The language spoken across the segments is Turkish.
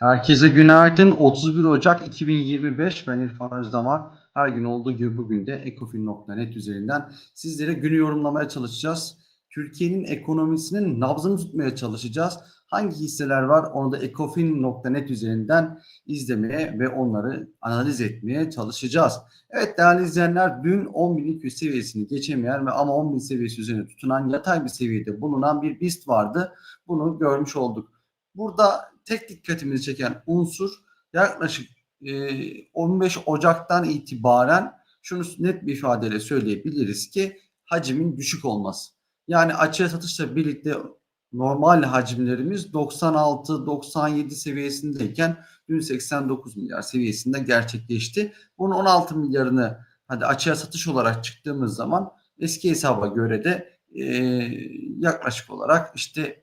Herkese günaydın. 31 Ocak 2025. Ben İrfan Özdamar. Her gün olduğu gibi bugün de Ecofin.net üzerinden sizlere günü yorumlamaya çalışacağız. Türkiye'nin ekonomisinin nabzını tutmaya çalışacağız. Hangi hisseler var onu da Ecofin.net üzerinden izlemeye ve onları analiz etmeye çalışacağız. Evet değerli izleyenler dün 10.200 seviyesini geçemeyen ve ama 10.000 seviyesi üzerine tutunan yatay bir seviyede bulunan bir BIST vardı. Bunu görmüş olduk. Burada tek dikkatimizi çeken unsur yaklaşık e, 15 Ocak'tan itibaren şunu net bir ifadeyle söyleyebiliriz ki hacimin düşük olması. Yani açığa satışla birlikte normal hacimlerimiz 96-97 seviyesindeyken dün 89 milyar seviyesinde gerçekleşti. Bunun 16 milyarını hadi açığa satış olarak çıktığımız zaman eski hesaba göre de e, yaklaşık olarak işte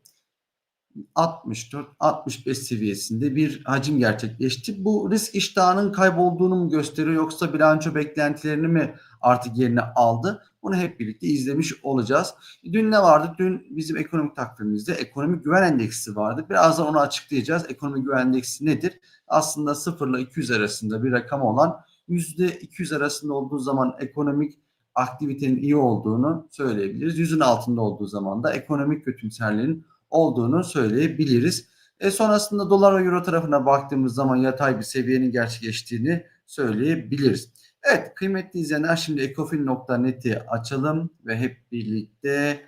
64-65 seviyesinde bir hacim gerçekleşti. Bu risk iştahının kaybolduğunu mu gösteriyor yoksa bilanço beklentilerini mi artık yerine aldı? Bunu hep birlikte izlemiş olacağız. Dün ne vardı? Dün bizim ekonomik takvimimizde ekonomik güven endeksi vardı. Birazdan onu açıklayacağız. Ekonomik güven endeksi nedir? Aslında 0 ile 200 arasında bir rakam olan %200 arasında olduğu zaman ekonomik aktivitenin iyi olduğunu söyleyebiliriz. Yüzün altında olduğu zaman da ekonomik kötümserliğin olduğunu söyleyebiliriz. E sonrasında dolar ve euro tarafına baktığımız zaman yatay bir seviyenin gerçekleştiğini söyleyebiliriz. Evet kıymetli izleyenler şimdi ecofin.net'i açalım ve hep birlikte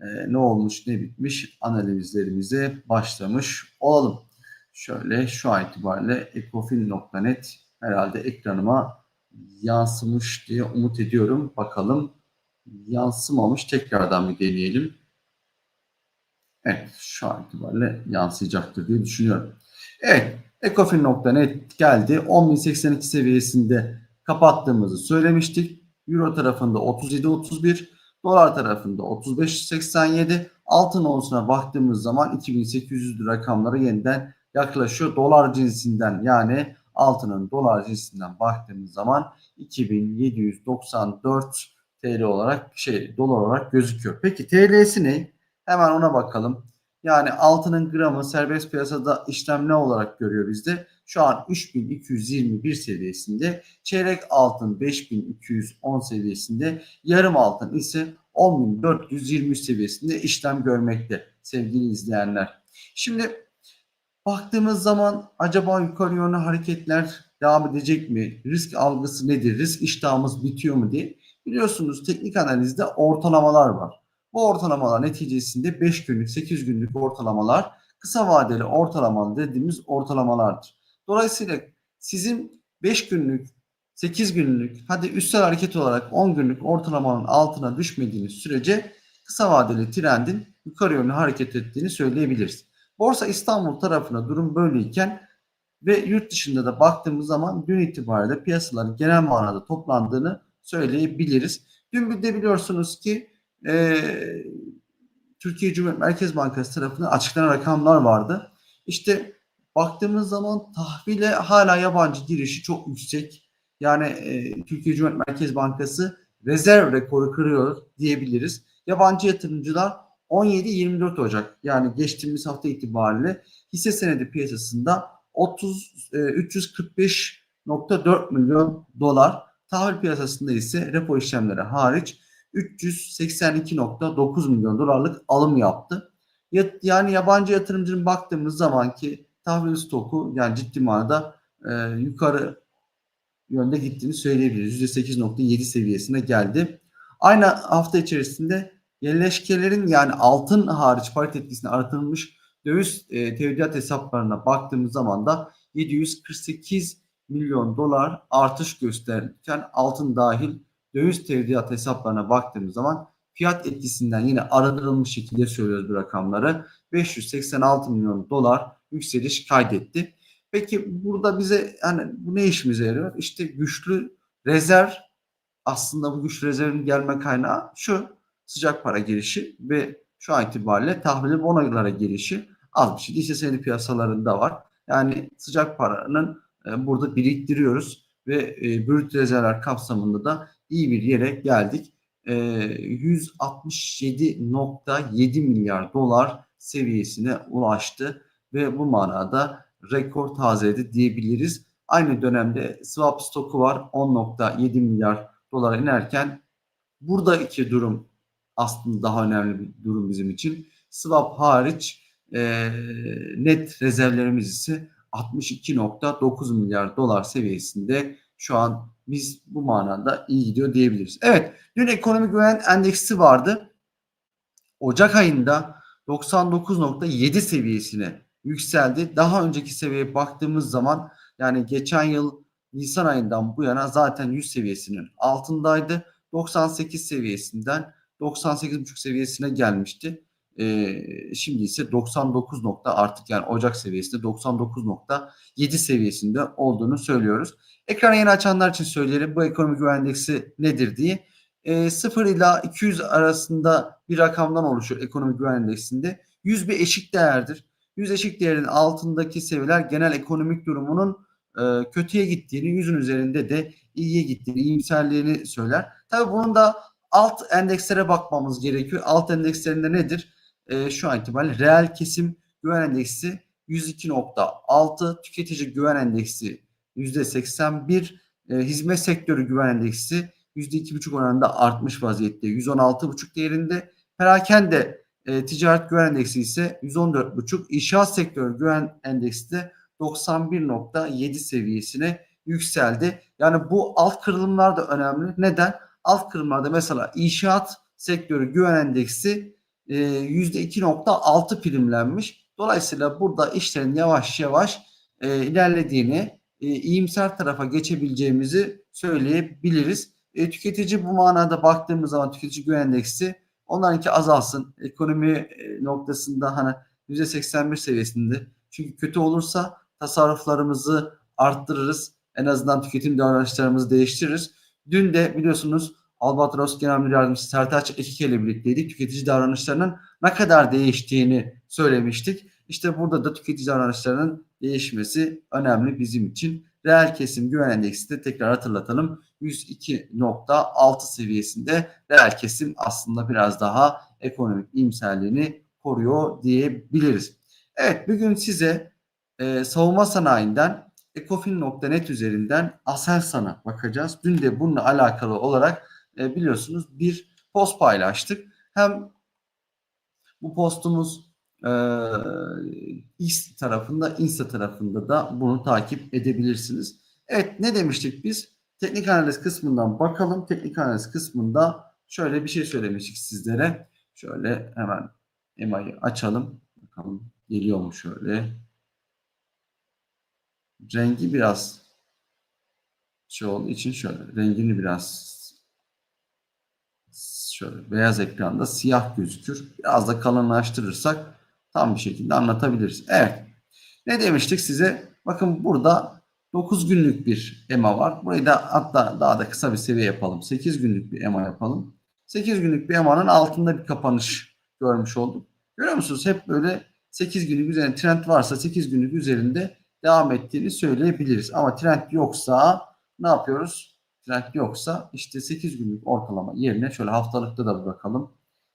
e, ne olmuş ne bitmiş analizlerimize başlamış olalım. Şöyle şu an itibariyle ecofin.net herhalde ekranıma yansımış diye umut ediyorum. Bakalım yansımamış tekrardan bir deneyelim. Evet şu an itibariyle yansıyacaktır diye düşünüyorum. Evet Ecofin.net geldi. 10.082 seviyesinde kapattığımızı söylemiştik. Euro tarafında 37.31, dolar tarafında 35.87, altın onsuna baktığımız zaman 2800 rakamlara yeniden yaklaşıyor. Dolar cinsinden yani altının dolar cinsinden baktığımız zaman 2794 TL olarak şey dolar olarak gözüküyor. Peki TL'si ne? Hemen ona bakalım. Yani altının gramı serbest piyasada işlem ne olarak görüyor bizde? Şu an 3221 seviyesinde. Çeyrek altın 5210 seviyesinde. Yarım altın ise 10423 seviyesinde işlem görmekte sevgili izleyenler. Şimdi baktığımız zaman acaba yukarı yönlü hareketler devam edecek mi? Risk algısı nedir? Risk iştahımız bitiyor mu diye. Biliyorsunuz teknik analizde ortalamalar var. Bu ortalamalar neticesinde 5 günlük, 8 günlük ortalamalar kısa vadeli ortalamalı dediğimiz ortalamalardır. Dolayısıyla sizin 5 günlük, 8 günlük, hadi üstel hareket olarak 10 günlük ortalamanın altına düşmediğiniz sürece kısa vadeli trendin yukarı yönlü hareket ettiğini söyleyebiliriz. Borsa İstanbul tarafına durum böyleyken ve yurt dışında da baktığımız zaman dün itibariyle piyasaların genel manada toplandığını söyleyebiliriz. Dün bir de biliyorsunuz ki e, Türkiye Cumhuriyet Merkez Bankası tarafından açıklanan rakamlar vardı. İşte baktığımız zaman tahvile hala yabancı girişi çok yüksek. Yani e, Türkiye Cumhuriyet Merkez Bankası rezerv rekoru kırıyor diyebiliriz. Yabancı yatırımcılar 17-24 Ocak yani geçtiğimiz hafta itibariyle hisse senedi piyasasında 30 e, 345.4 milyon dolar tahvil piyasasında ise repo işlemleri hariç 382.9 milyon dolarlık alım yaptı. Yani yabancı yatırımcının baktığımız zaman ki tahvil stoku yani ciddi manada e, yukarı yönde gittiğini söyleyebiliriz. %8.7 seviyesine geldi. Aynı hafta içerisinde yerleşkelerin yani altın hariç parite etkisini artırılmış döviz e, tevdiat hesaplarına baktığımız zaman da 748 milyon dolar artış gösterirken altın dahil döviz tevdiat hesaplarına baktığımız zaman fiyat etkisinden yine arındırılmış şekilde söylüyoruz bu rakamları. 586 milyon dolar yükseliş kaydetti. Peki burada bize hani bu ne işimize yarıyor? İşte güçlü rezerv aslında bu güçlü rezervin gelme kaynağı şu sıcak para girişi ve şu an itibariyle tahvili bonolara girişi az bir şey. Hisse senedi piyasalarında var. Yani sıcak paranın e, burada biriktiriyoruz ve e, brüt rezervler kapsamında da iyi bir yere geldik. E, 167.7 milyar dolar seviyesine ulaştı ve bu manada rekor tazeledi diyebiliriz. Aynı dönemde swap stoku var 10.7 milyar dolara inerken buradaki durum aslında daha önemli bir durum bizim için. Swap hariç e, net rezervlerimiz ise 62.9 milyar dolar seviyesinde şu an biz bu manada iyi gidiyor diyebiliriz. Evet dün ekonomik güven endeksi vardı. Ocak ayında 99.7 seviyesine yükseldi. Daha önceki seviyeye baktığımız zaman yani geçen yıl Nisan ayından bu yana zaten 100 seviyesinin altındaydı. 98 seviyesinden 98,5 seviyesine gelmişti. Ee, şimdi ise 99 nokta artık yani Ocak seviyesinde 99.7 seviyesinde olduğunu söylüyoruz. Ekranı yeni açanlar için söyleyelim bu ekonomik güven nedir diye. E, 0 ila 200 arasında bir rakamdan oluşur ekonomik güven endeksinde. 100 bir eşik değerdir. 100 eşik değerin altındaki seviyeler genel ekonomik durumunun e, kötüye gittiğini, 100'ün üzerinde de iyiye gittiğini, iyimserliğini söyler. Tabii bunun da alt endekslere bakmamız gerekiyor. Alt endekslerinde nedir? E, şu an itibariyle reel kesim güven endeksi 102.6, tüketici güven endeksi %81, e, hizmet sektörü güven endeksi %2,5 oranında artmış vaziyette. 116,5 değerinde. Perakende e, ticaret güven endeksi ise 114,5. İnşaat sektörü güven endeksi de 91.7 seviyesine yükseldi. Yani bu alt kırılımlar da önemli. Neden? Alt kırılımlarda mesela inşaat sektörü güven endeksi e, %2.6 primlenmiş. Dolayısıyla burada işlerin yavaş yavaş e, ilerlediğini, e, iyimser tarafa geçebileceğimizi söyleyebiliriz. E, tüketici bu manada baktığımız zaman tüketici güven endeksi onlarınki azalsın. Ekonomi e, noktasında hani %81 seviyesinde. Çünkü kötü olursa tasarruflarımızı arttırırız. En azından tüketim davranışlarımızı değiştiririz. Dün de biliyorsunuz Albatros Genel Müdür Yardımcısı Sertaç Ekike ile birlikteydik. Tüketici davranışlarının ne kadar değiştiğini söylemiştik. İşte burada da tüketici davranışlarının değişmesi önemli bizim için. Reel kesim güven endeksi de tekrar hatırlatalım. 102.6 seviyesinde reel kesim aslında biraz daha ekonomik iyimserliğini koruyor diyebiliriz. Evet bugün size e, savunma sanayinden Ecofin.net üzerinden Aselsan'a bakacağız. Dün de bununla alakalı olarak e, biliyorsunuz bir post paylaştık. Hem bu postumuz e, tarafında, Insta tarafında da bunu takip edebilirsiniz. Evet ne demiştik biz? Teknik analiz kısmından bakalım. Teknik analiz kısmında şöyle bir şey söylemiştik sizlere. Şöyle hemen EMA'yı açalım. Bakalım geliyor mu şöyle. Rengi biraz şey olduğu için şöyle rengini biraz şöyle beyaz ekranda siyah gözükür. Biraz da kalınlaştırırsak tam bir şekilde anlatabiliriz. Evet. Ne demiştik size? Bakın burada 9 günlük bir EMA var. Burayı da hatta daha da kısa bir seviye yapalım. 8 günlük bir EMA yapalım. 8 günlük bir EMA'nın altında bir kapanış görmüş olduk. Görüyor musunuz? Hep böyle 8 günlük üzerinde trend varsa 8 günlük üzerinde devam ettiğini söyleyebiliriz. Ama trend yoksa ne yapıyoruz? Trend yoksa işte 8 günlük ortalama yerine şöyle haftalıkta da bakalım.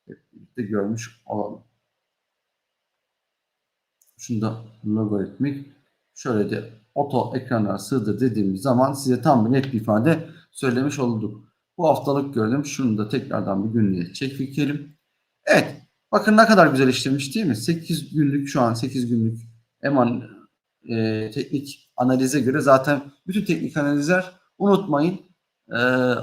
Hep birlikte görmüş olalım. Şunu da logaritmik şöyle de oto ekranlara sığdır dediğimiz zaman size tam bir net bir ifade söylemiş olduk. Bu haftalık gördüm. Şunu da tekrardan bir günlüğe çekikelim. Evet. Bakın ne kadar güzel işlemiş değil mi? 8 günlük şu an 8 günlük eman e, teknik analize göre zaten bütün teknik analizler unutmayın e,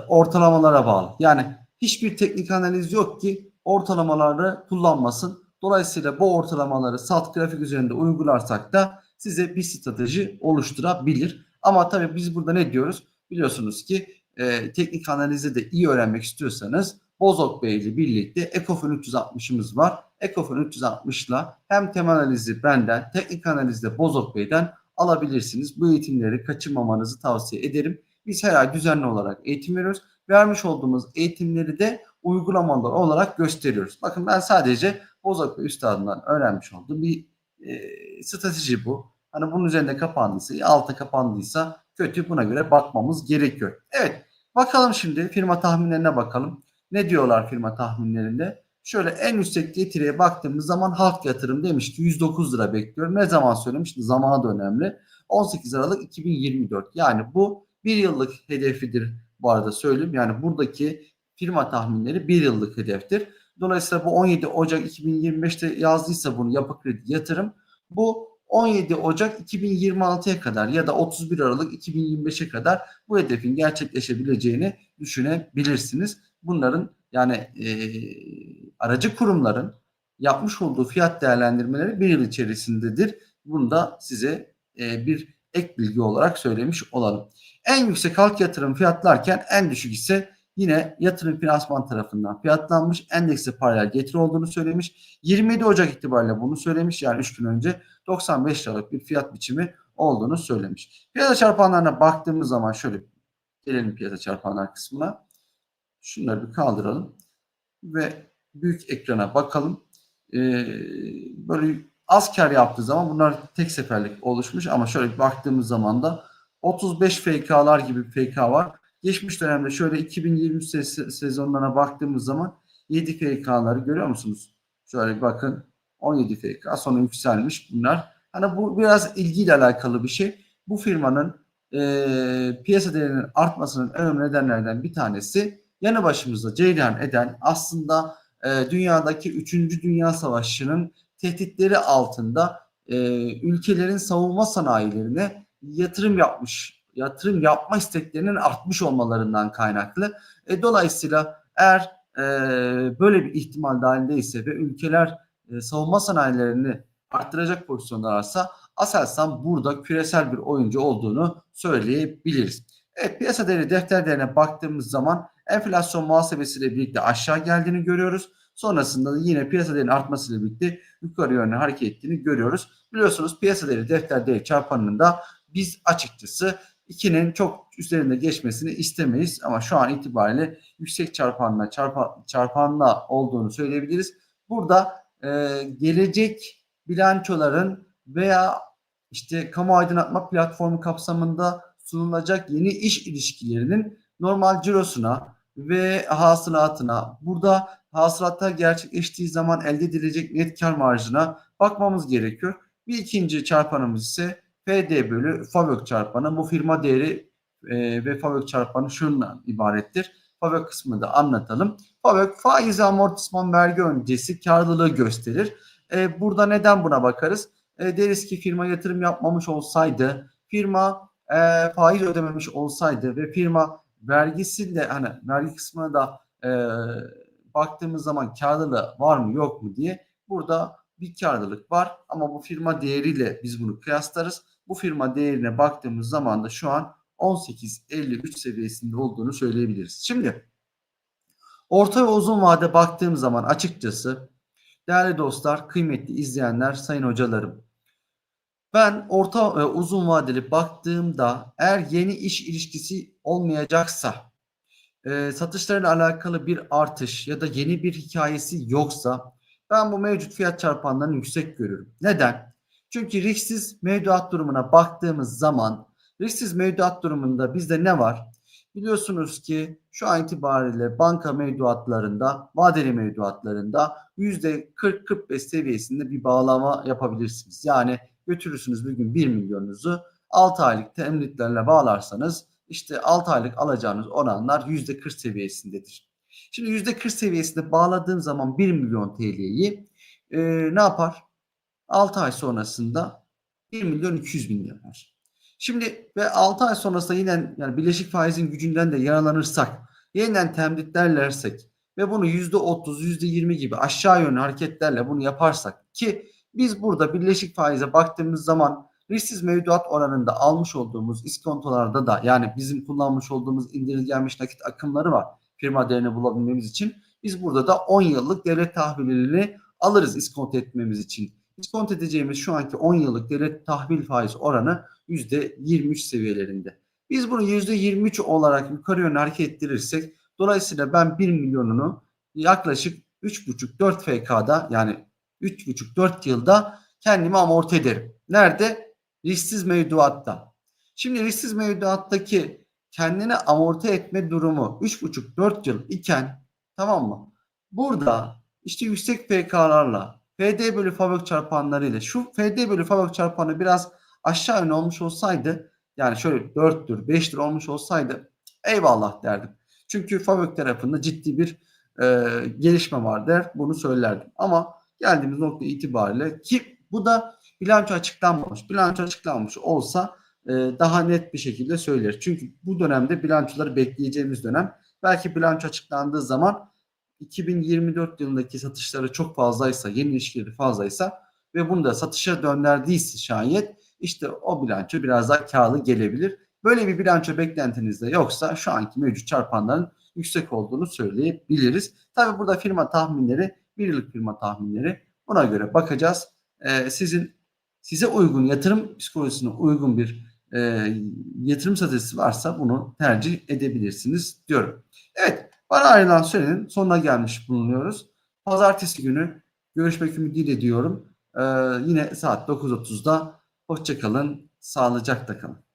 ortalamalara bağlı. Yani hiçbir teknik analiz yok ki ortalamaları kullanmasın. Dolayısıyla bu ortalamaları salt grafik üzerinde uygularsak da size bir strateji oluşturabilir. Ama tabii biz burada ne diyoruz? Biliyorsunuz ki e, teknik analizi de iyi öğrenmek istiyorsanız Bozok Bey ile birlikte Ecofin 360'ımız var. Ecofin 360 ile hem temel analizi benden, teknik analizde Bozok Bey'den alabilirsiniz. Bu eğitimleri kaçırmamanızı tavsiye ederim. Biz her ay düzenli olarak eğitim veriyoruz. Vermiş olduğumuz eğitimleri de uygulamalar olarak gösteriyoruz. Bakın ben sadece Bozok Bey Üstadından öğrenmiş olduğum bir e, strateji bu. Hani bunun üzerinde kapandıysa, altta kapandıysa kötü buna göre bakmamız gerekiyor. Evet bakalım şimdi firma tahminlerine bakalım. Ne diyorlar firma tahminlerinde? Şöyle en yüksek getiriye baktığımız zaman halk yatırım demiş ki 109 lira bekliyorum. Ne zaman söylemiş? Zamanı da önemli. 18 Aralık 2024. Yani bu bir yıllık hedefidir bu arada söyleyeyim. Yani buradaki firma tahminleri bir yıllık hedeftir. Dolayısıyla bu 17 Ocak 2025'te yazdıysa bunu yapı kredi yatırım. Bu 17 Ocak 2026'ya kadar ya da 31 Aralık 2025'e kadar bu hedefin gerçekleşebileceğini düşünebilirsiniz. Bunların yani e, aracı kurumların yapmış olduğu fiyat değerlendirmeleri bir yıl içerisindedir. Bunu da size e, bir ek bilgi olarak söylemiş olalım. En yüksek halk yatırım fiyatlarken en düşük ise yine yatırım finansman tarafından fiyatlanmış. Endekse paralel getiri olduğunu söylemiş. 27 Ocak itibariyle bunu söylemiş. Yani 3 gün önce 95 liralık bir fiyat biçimi olduğunu söylemiş. Piyasa çarpanlarına baktığımız zaman şöyle gelelim piyasa çarpanlar kısmına. Şunları bir kaldıralım ve büyük ekrana bakalım. Ee, böyle az kar yaptığı zaman bunlar tek seferlik oluşmuş ama şöyle baktığımız zaman da 35 FK'lar gibi FK var. Geçmiş dönemde şöyle 2023 se- sezonlarına baktığımız zaman 7 FK'ları görüyor musunuz? Şöyle bakın 17 FK sonra yükselmiş bunlar. Hani bu biraz ilgiyle alakalı bir şey. Bu firmanın e, piyasa değerinin artmasının önemli nedenlerden bir tanesi yanı başımızda cereyan eden aslında e, dünyadaki 3. Dünya Savaşı'nın tehditleri altında e, ülkelerin savunma sanayilerine yatırım yapmış, yatırım yapma isteklerinin artmış olmalarından kaynaklı. E, dolayısıyla eğer e, böyle bir ihtimal dahilindeyse ve ülkeler e, savunma sanayilerini arttıracak pozisyonlarsa Aselsan burada küresel bir oyuncu olduğunu söyleyebiliriz. Evet piyasa değeri defter değerine baktığımız zaman enflasyon muhasebesiyle birlikte aşağı geldiğini görüyoruz. Sonrasında da yine piyasa değerinin artmasıyla birlikte yukarı yönlü hareket ettiğini görüyoruz. Biliyorsunuz piyasa değeri defter değeri çarpanının da biz açıkçası 2'nin çok üzerinde geçmesini istemeyiz ama şu an itibariyle yüksek çarpanla çarpa, çarpanla olduğunu söyleyebiliriz. Burada e, gelecek bilançoların veya işte kamu aydınlatma platformu kapsamında sunulacak yeni iş ilişkilerinin normal cirosuna ve hasılatına burada hasılatlar gerçekleştiği zaman elde edilecek net kar marjına bakmamız gerekiyor. Bir ikinci çarpanımız ise PD bölü FAVÖK çarpanı. Bu firma değeri e, ve FAVÖK çarpanı şundan ibarettir. FAVÖK kısmını da anlatalım. FAVÖK faiz amortisman vergi öncesi karlılığı gösterir. E, burada neden buna bakarız? E, deriz ki firma yatırım yapmamış olsaydı, firma e, faiz ödememiş olsaydı ve firma vergisi de hani vergi kısmına da e, baktığımız zaman karlılığı var mı yok mu diye burada bir karlılık var ama bu firma değeriyle biz bunu kıyaslarız. Bu firma değerine baktığımız zaman da şu an 18.53 seviyesinde olduğunu söyleyebiliriz. Şimdi orta ve uzun vade baktığım zaman açıkçası değerli dostlar, kıymetli izleyenler, sayın hocalarım ben orta ve uzun vadeli baktığımda eğer yeni iş ilişkisi olmayacaksa, e, satışlarla alakalı bir artış ya da yeni bir hikayesi yoksa ben bu mevcut fiyat çarpanlarını yüksek görüyorum. Neden? Çünkü risksiz mevduat durumuna baktığımız zaman risksiz mevduat durumunda bizde ne var? Biliyorsunuz ki şu an itibariyle banka mevduatlarında, vadeli mevduatlarında %40-45 seviyesinde bir bağlama yapabilirsiniz. Yani götürürsünüz bir gün 1 milyonunuzu 6 aylık teminatlarla bağlarsanız işte 6 aylık alacağınız oranlar %40 seviyesindedir. Şimdi %40 seviyesinde bağladığım zaman 1 milyon TL'yi e, ne yapar? 6 ay sonrasında 1 milyon 200 bin yapar. Şimdi ve 6 ay sonrasında yine yani bileşik faizin gücünden de yaralanırsak, yeniden temditlerlersek ve bunu %30, %20 gibi aşağı yönlü hareketlerle bunu yaparsak ki biz burada birleşik faize baktığımız zaman risksiz mevduat oranında almış olduğumuz iskontolarda da yani bizim kullanmış olduğumuz indirgenmiş nakit akımları var firma değerini bulabilmemiz için. Biz burada da 10 yıllık devlet tahvillerini alırız iskonto etmemiz için. İskonto edeceğimiz şu anki 10 yıllık devlet tahvil faiz oranı %23 seviyelerinde. Biz bunu %23 olarak yukarı yönlü hareket ettirirsek dolayısıyla ben 1 milyonunu yaklaşık 3,5-4 FK'da yani 3,5-4 yılda kendimi amorti ederim. Nerede? Risksiz mevduatta. Şimdi risksiz mevduattaki kendini amorti etme durumu 3,5-4 yıl iken tamam mı? Burada işte yüksek PK'larla FD bölü fabrik çarpanlarıyla şu FD bölü fabrik çarpanı biraz aşağı yönlü olmuş olsaydı yani şöyle 4'tür 5'tir olmuş olsaydı eyvallah derdim. Çünkü fabrik tarafında ciddi bir e, gelişme var der bunu söylerdim. Ama geldiğimiz nokta itibariyle ki bu da bilanço açıklanmamış. Bilanço açıklanmış olsa e, daha net bir şekilde söyleriz. Çünkü bu dönemde bilançoları bekleyeceğimiz dönem. Belki bilanço açıklandığı zaman 2024 yılındaki satışları çok fazlaysa, yeni ilişkileri fazlaysa ve bunu da satışa döndürdiyse şayet işte o bilanço biraz daha karlı gelebilir. Böyle bir bilanço beklentiniz de yoksa şu anki mevcut çarpanların yüksek olduğunu söyleyebiliriz. Tabi burada firma tahminleri, bir yıllık firma tahminleri buna göre bakacağız. Ee, sizin size uygun yatırım psikolojisine uygun bir e, yatırım stratejisi varsa bunu tercih edebilirsiniz diyorum. Evet bana ayrılan sürenin sonuna gelmiş bulunuyoruz. Pazartesi günü görüşmek ümidiyle diyorum. Ee, yine saat 9.30'da hoşçakalın, sağlıcakla kalın.